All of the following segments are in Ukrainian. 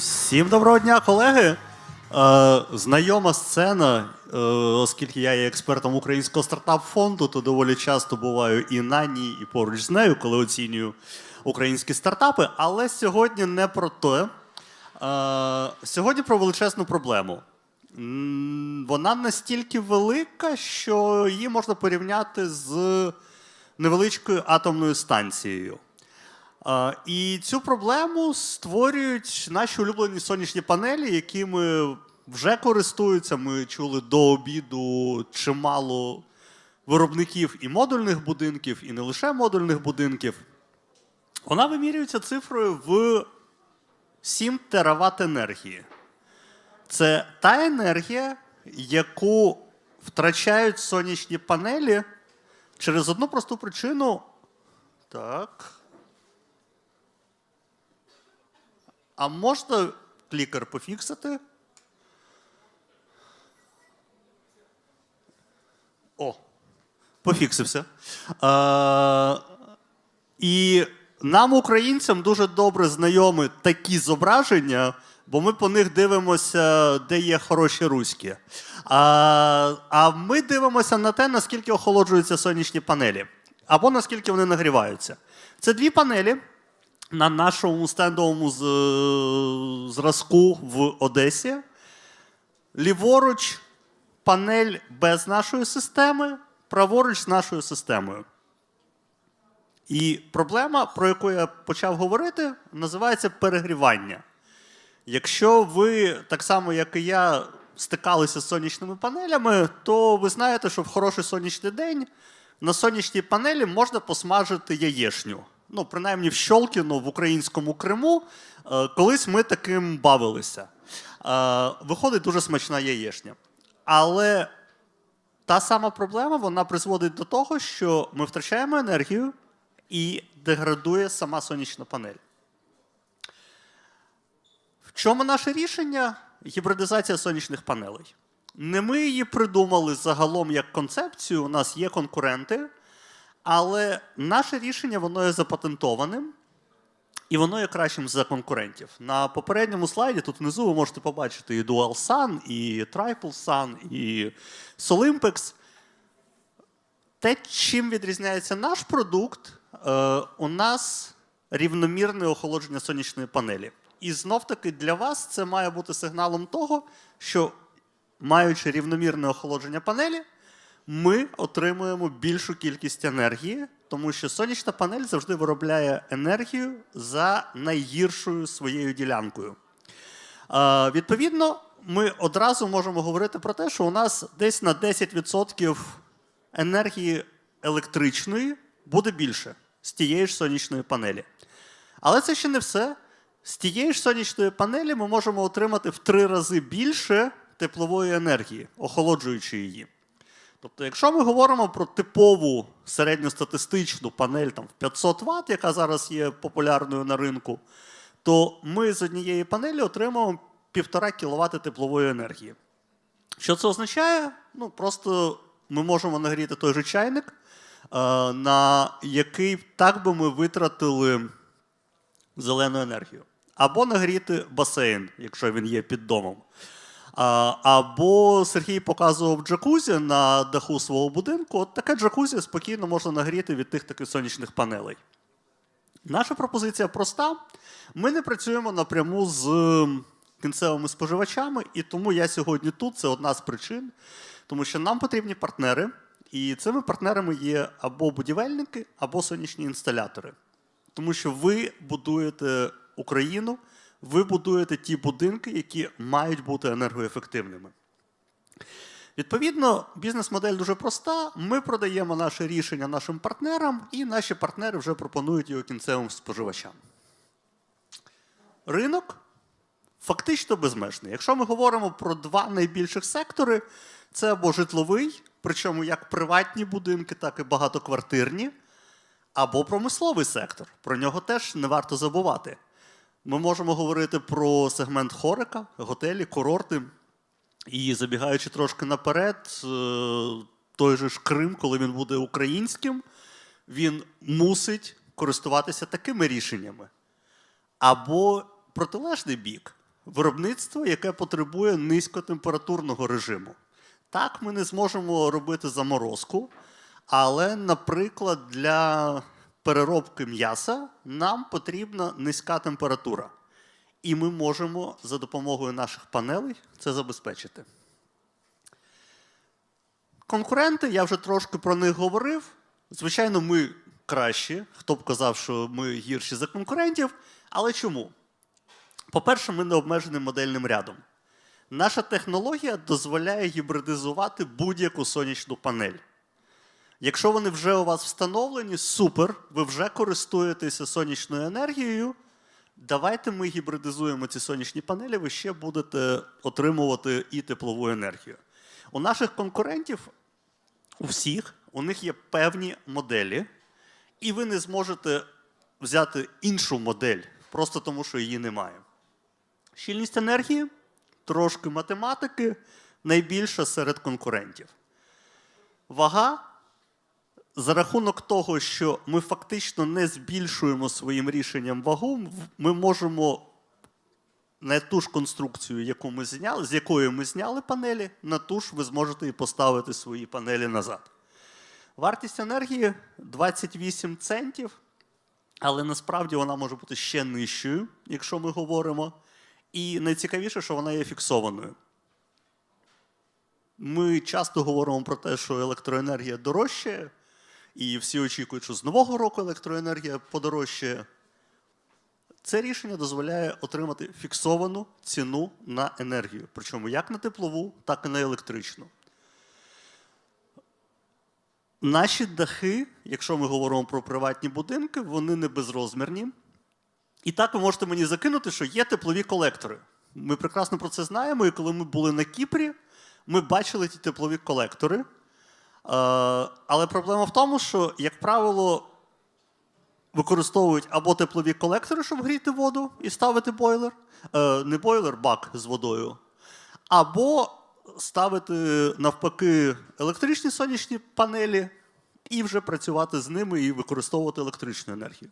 Всім доброго дня, колеги. Е, знайома сцена, е, оскільки я є експертом українського стартап-фонду, то доволі часто буваю і на ній, і поруч з нею, коли оцінюю українські стартапи. Але сьогодні не про те. Е, сьогодні про величезну проблему. Вона настільки велика, що її можна порівняти з невеличкою атомною станцією. І цю проблему створюють наші улюблені сонячні панелі, якими вже користуються. Ми чули до обіду чимало виробників і модульних будинків, і не лише модульних будинків. Вона вимірюється цифрою в 7 тераватт енергії. Це та енергія, яку втрачають сонячні панелі через одну просту причину. Так. А можна клікер пофіксити? О, пофіксився. Е, і нам, українцям, дуже добре знайомі такі зображення, бо ми по них дивимося, де є хороші руські. А, а ми дивимося на те, наскільки охолоджуються сонячні панелі, або наскільки вони нагріваються. Це дві панелі на нашому стендовому зразку в Одесі. Ліворуч панель без нашої системи, праворуч з нашою системою. І проблема, про яку я почав говорити, називається перегрівання. Якщо ви, так само як і я, стикалися з сонячними панелями, то ви знаєте, що в хороший сонячний день на сонячній панелі можна посмажити яєшню. Ну, принаймні в Щолкіно, в українському Криму, е, колись ми таким бавилися. Е, Виходить дуже смачна яєшня. Але та сама проблема вона призводить до того, що ми втрачаємо енергію і деградує сама сонячна панель. В чому наше рішення? Гібридизація сонячних панелей. Не ми її придумали загалом як концепцію, у нас є конкуренти, але наше рішення воно є запатентованим і воно є кращим за конкурентів. На попередньому слайді тут внизу ви можете побачити і Dual Sun, і Triple Sun, і Solympex. Те, чим відрізняється наш продукт, е, у нас рівномірне охолодження сонячної панелі. І знов-таки для вас це має бути сигналом того, що, маючи рівномірне охолодження панелі, ми отримуємо більшу кількість енергії, тому що сонячна панель завжди виробляє енергію за найгіршою своєю ділянкою. Е, Відповідно, ми одразу можемо говорити про те, що у нас десь на 10% енергії електричної буде більше з тієї ж сонячної панелі. Але це ще не все. З тієї ж сонячної панелі ми можемо отримати в три рази більше теплової енергії, охолоджуючи її. Тобто, якщо ми говоримо про типову середньостатистичну панель там, в 500 Вт, яка зараз є популярною на ринку, то ми з однієї панелі отримуємо 1,5 кВт теплової енергії. Що це означає? Ну, просто ми можемо нагріти той же чайник, е, на який так би ми витратили зелену енергію. Або нагріти басейн, якщо він є під домом. Або Сергій показував джакузі на даху свого будинку. От таке джакузі спокійно можна нагріти від тих таких сонячних панелей. Наша пропозиція проста. Ми не працюємо напряму з кінцевими споживачами, і тому я сьогодні тут. Це одна з причин, тому що нам потрібні партнери, і цими партнерами є або будівельники, або сонячні інсталятори. Тому що ви будуєте Україну, ви будуєте ті будинки, які мають бути енергоефективними. Відповідно, бізнес-модель дуже проста. Ми продаємо наше рішення нашим партнерам, і наші партнери вже пропонують його кінцевим споживачам. Ринок фактично безмежний. Якщо ми говоримо про два найбільших сектори, це або житловий, причому як приватні будинки, так і багатоквартирні, або промисловий сектор. Про нього теж не варто забувати. Ми можемо говорити про сегмент хорика, готелі, курорти. І забігаючи трошки наперед, е, той же ж Крим, коли він буде українським, він мусить користуватися такими рішеннями. Або протилежний бік. виробництво, яке потребує низькотемпературного режиму. Так, ми не зможемо робити заморозку, але, наприклад, для переробки м'яса нам потрібна низька температура. І ми можемо за допомогою наших панелей це забезпечити. Конкуренти, я вже трошки про них говорив. Звичайно, ми кращі. Хто б казав, що ми гірші за конкурентів. Але чому? По-перше, ми не обмежені модельним рядом. Наша технологія дозволяє гібридизувати будь-яку сонячну панель. Якщо вони вже у вас встановлені, супер, ви вже користуєтеся сонячною енергією. Давайте ми гібридизуємо ці сонячні панелі, ви ще будете отримувати і теплову енергію. У наших конкурентів, у всіх, у них є певні моделі, і ви не зможете взяти іншу модель, просто тому що її немає. Щільність енергії, трошки математики, найбільша серед конкурентів. Вага за рахунок того, що ми фактично не збільшуємо своїм рішенням вагу, ми можемо на ту ж конструкцію, яку ми зняли, з якої ми зняли панелі, на ту ж ви зможете і поставити свої панелі назад. Вартість енергії 28 центів, але насправді вона може бути ще нижчою, якщо ми говоримо. І найцікавіше, що вона є фіксованою. Ми часто говоримо про те, що електроенергія дорожчає, і всі очікують, що з нового року електроенергія подорожчає. Це рішення дозволяє отримати фіксовану ціну на енергію, причому як на теплову, так і на електричну. Наші дахи, якщо ми говоримо про приватні будинки, вони не безрозмірні. І так ви можете мені закинути, що є теплові колектори. Ми прекрасно про це знаємо, і коли ми були на Кіпрі, ми бачили ті теплові колектори. Е, Але проблема в тому, що, як правило, використовують або теплові колектори, щоб гріти воду і ставити бойлер, е, не бойлер, бак з водою, або ставити навпаки електричні сонячні панелі і вже працювати з ними і використовувати електричну енергію.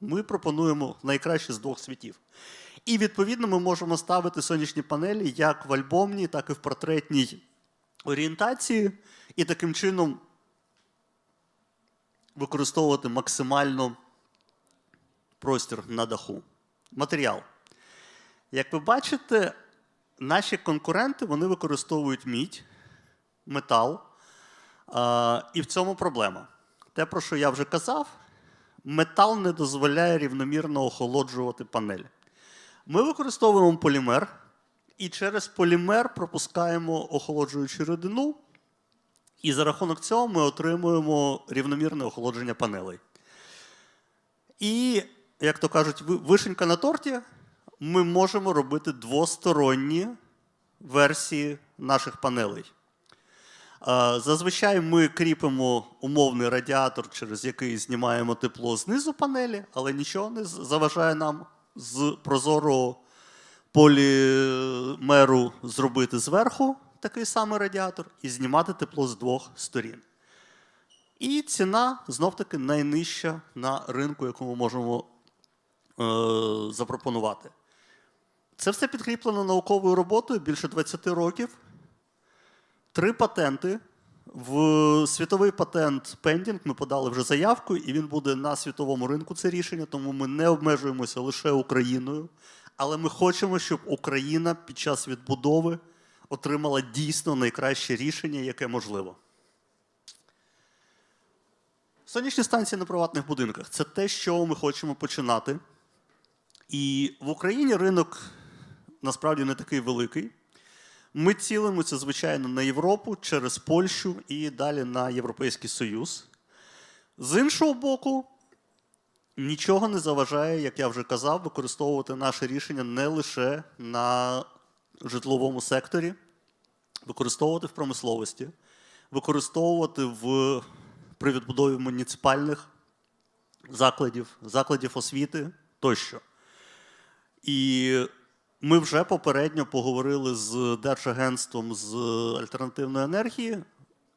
Ми пропонуємо найкраще з двох світів. І відповідно ми можемо ставити сонячні панелі як в альбомній, так і в портретній орієнтації, і таким чином використовувати максимально простір на даху. Матеріал. Як ви бачите, наші конкуренти вони використовують мідь, метал. І в цьому проблема. Те, про що я вже казав, метал не дозволяє рівномірно охолоджувати панель. Ми використовуємо полімер, і через полімер пропускаємо охолоджуючу рідину, і за рахунок цього ми отримуємо рівномірне охолодження панелей. І, як то кажуть, вишенька на торті, ми можемо робити двосторонні версії наших панелей. Зазвичай ми кріпимо умовний радіатор, через який знімаємо тепло знизу панелі, але нічого не заважає нам з прозорого полімеру зробити зверху такий самий радіатор і знімати тепло з двох сторін. І ціна знов-таки найнижча на ринку, яку ми можемо е, запропонувати. Це все підкріплено науковою роботою більше 20 років. Три патенти. В світовий патент пендінг ми подали вже заявку, і він буде на світовому ринку. Це рішення, тому ми не обмежуємося лише Україною. Але ми хочемо, щоб Україна під час відбудови отримала дійсно найкраще рішення, яке можливо. Сонячні станції на приватних будинках це те, що ми хочемо починати. І в Україні ринок насправді не такий великий. Ми цілимося, звичайно, на Європу через Польщу і далі на Європейський Союз. З іншого боку, нічого не заважає, як я вже казав, використовувати наше рішення не лише на житловому секторі, використовувати в промисловості, використовувати в, при відбудові муніципальних закладів, закладів освіти тощо. І ми вже попередньо поговорили з Держагентством з альтернативної енергії.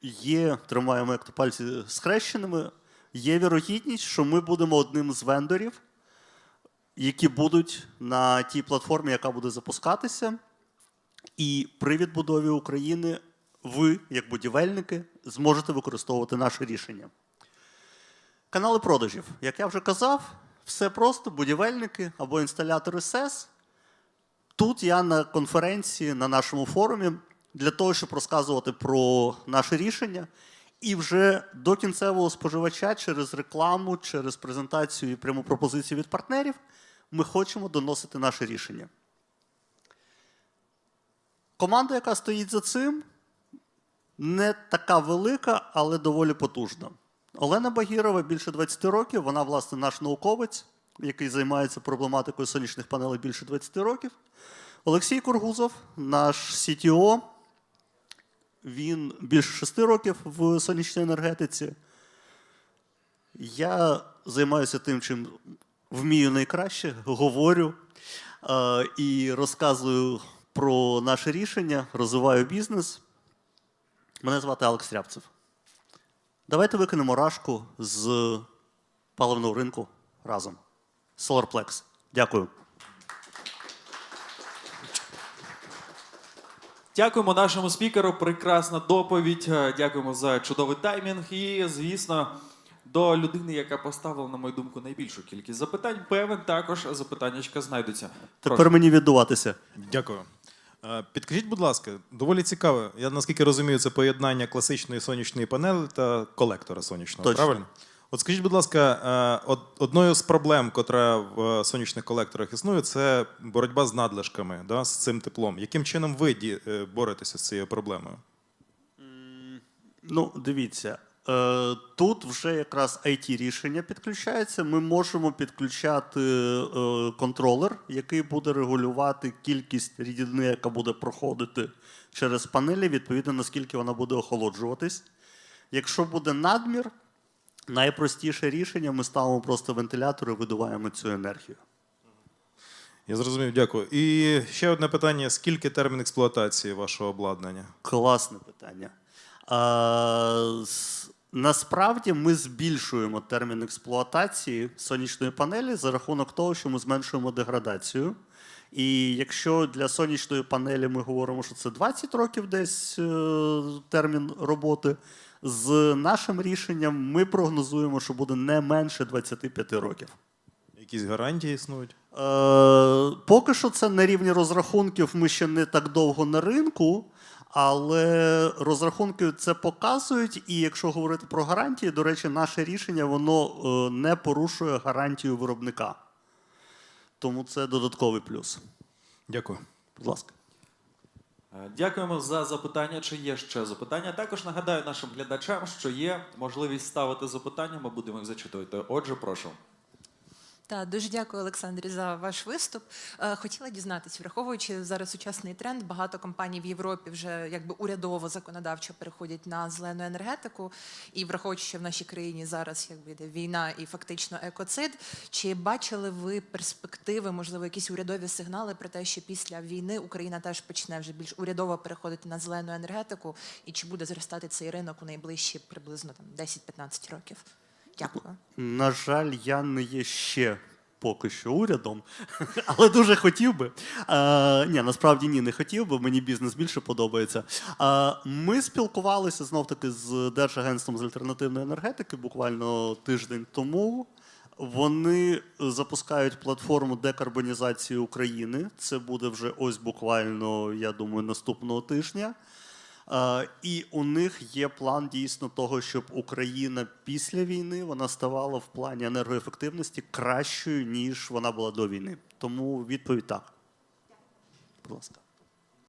Є, тримаємо як то пальці схрещеними, є вірогідність, що ми будемо одним з вендорів, які будуть на тій платформі, яка буде запускатися. І при відбудові України ви, як будівельники, зможете використовувати наше рішення. Канали продажів. Як я вже казав, все просто будівельники або інсталятори СЕС. Тут я на конференції на нашому форумі для того, щоб розказувати про наше рішення. І вже до кінцевого споживача через рекламу, через презентацію і пряму пропозицію від партнерів ми хочемо доносити наше рішення. Команда, яка стоїть за цим, не така велика, але доволі потужна. Олена Багірова більше 20 років, вона, власне, наш науковець, який займається проблематикою сонячних панелей більше 20 років. Олексій Кургузов, наш CTO, він більше 6 років в сонячній енергетиці. Я займаюся тим, чим вмію найкраще, говорю е, і розказую про наше рішення, розвиваю бізнес. Мене звати Алекс Рябцев. Давайте викинемо рашку з паливного ринку разом. SolarPlex. Дякую. Дякуємо нашому спікеру. Прекрасна доповідь. Е, Дякуємо за чудовий таймінг. І, звісно, до людини, яка поставила, на мою думку, найбільшу кількість запитань. Певен також запитаннячка знайдуться. Тепер мені віддуватися. Дякую. Е, Підкажіть, будь ласка, доволі цікаво. Я наскільки розумію, це поєднання класичної сонячної панелі та колектора сонячного. Точно. Правильно? От скажіть, будь ласка, е, одною з проблем, котра в е, сонячних колекторах існує, це боротьба з надлишками, да, з цим теплом. Яким чином ви е, боретеся з цією проблемою? Ну, дивіться, тут вже якраз it рішення підключається. Ми можемо підключати контролер, який буде регулювати кількість рідини, яка буде проходити через панелі, відповідно, наскільки вона буде охолоджуватись. Якщо буде надмір, найпростіше рішення ми ставимо просто вентилятор і видуваємо цю енергію. Я зрозумів, дякую. І ще одне питання: скільки термін експлуатації вашого обладнання? Класне питання. А, насправді ми збільшуємо термін експлуатації сонячної панелі за рахунок того, що ми зменшуємо деградацію. І якщо для сонячної панелі ми говоримо, що це 20 років десь е, термін роботи, з нашим рішенням ми прогнозуємо, що буде не менше 25 років. Якісь гарантії існують? Е, поки що це на рівні розрахунків. Ми ще не так довго на ринку, але розрахунки це показують. І якщо говорити про гарантії, до речі, наше рішення воно е, не порушує гарантію виробника. Тому це додатковий плюс. Дякую. Будь ласка. Е, Дякуємо за запитання. Чи є ще запитання? Також нагадаю нашим глядачам, що є можливість ставити запитання. Ми будемо їх зачитувати. Отже, прошу. Так, дуже дякую, Олександрі, за ваш виступ. Е, Хотіла дізнатись, враховуючи зараз сучасний тренд, багато компаній в Європі вже якби урядово законодавчо переходять на зелену енергетику, і враховуючи, що в нашій країні зараз якби йде війна і фактично екоцид. Чи бачили ви перспективи, можливо, якісь урядові сигнали про те, що після війни Україна теж почне вже більш урядово переходити на зелену енергетику, і чи буде зростати цей ринок у найближчі приблизно там 10-15 років? Дякую. На жаль, я не є ще поки що урядом, але дуже хотів би. Е, ні, насправді ні, не хотів би. Мені бізнес більше подобається. Е, ми спілкувалися знов таки з Держагентством з альтернативної енергетики буквально тиждень тому. Вони запускають платформу декарбонізації України. Це буде вже ось буквально, я думаю, наступного тижня. Е, І у них є план дійсно того, щоб Україна після війни вона ставала в плані енергоефективності кращою, ніж вона була до війни. Тому відповідь так. Будь ласка.